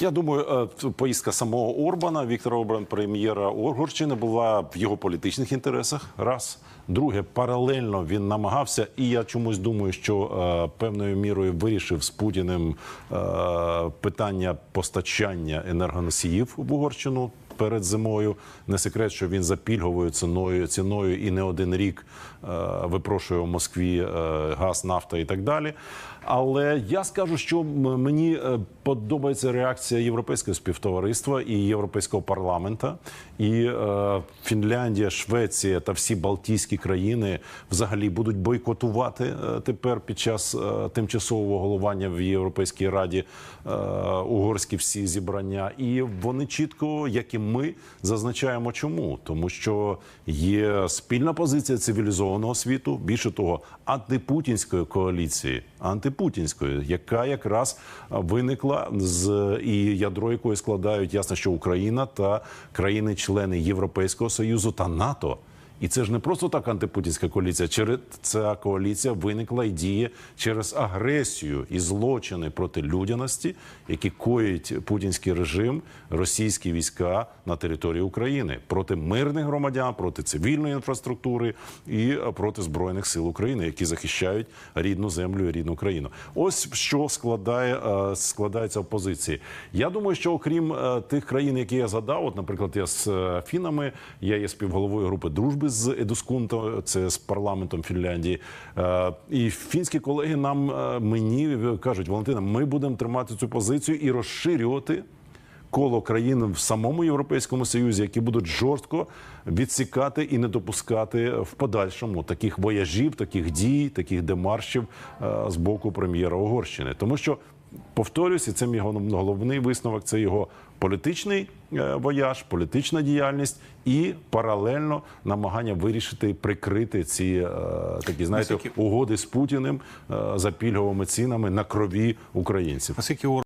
Я думаю, е, поїздка самого Орбана, Віктора Орбана, прем'єра Угорщини, була в його політичних інтересах. Раз. Друге, паралельно він намагався, і я чомусь думаю, що е, певною мірою вирішив з Путіним е, питання постачання енергоносіїв в Угорщину. Перед зимою не секрет, що він за пільговою ціною ціною і не один рік е, випрошує в Москві е, газ, нафта і так далі. Але я скажу, що мені е, подобається реакція європейського співтовариства і європейського парламента, і Фінляндія, Швеція та всі Балтійські країни взагалі будуть бойкотувати тепер під час тимчасового головування в Європейській раді угорські всі зібрання. І вони чітко, як і ми, зазначаємо, чому тому, що є спільна позиція цивілізованого світу, більше того, антипутінської коаліції, антипутінської, яка якраз виникла з і ядро якої складають ясно, що Україна та країни-члени Європейського союзу та НАТО. І це ж не просто так антипутінська коаліція. Через ця коаліція виникла і діє через агресію і злочини проти людяності, які коїть путінський режим, російські війська на території України проти мирних громадян, проти цивільної інфраструктури і е, проти збройних сил України, які захищають рідну землю і рідну країну. Ось що складає е, складається в позиції. Я думаю, що окрім е, тих країн, які я згадав, от, наприклад, я з фінами, я є співголовою групи дружби з Едускунто, це з парламентом Фінляндії. Е, І фінські колеги нам е, мені кажуть, Валентина, ми будемо тримати цю позицію і розширювати коло країн в самому європейському союзі, які будуть жорстко відсікати і не допускати в подальшому таких вояжів, таких дій, таких демаршів е, з боку прем'єра Угорщини, тому що. Повторюсь, і це мій гол- головний висновок. Це його політичний е, вояж, політична діяльність і паралельно намагання вирішити прикрити ці е, такі знаєте угоди з Путіним е, за пільговими цінами на крові українців.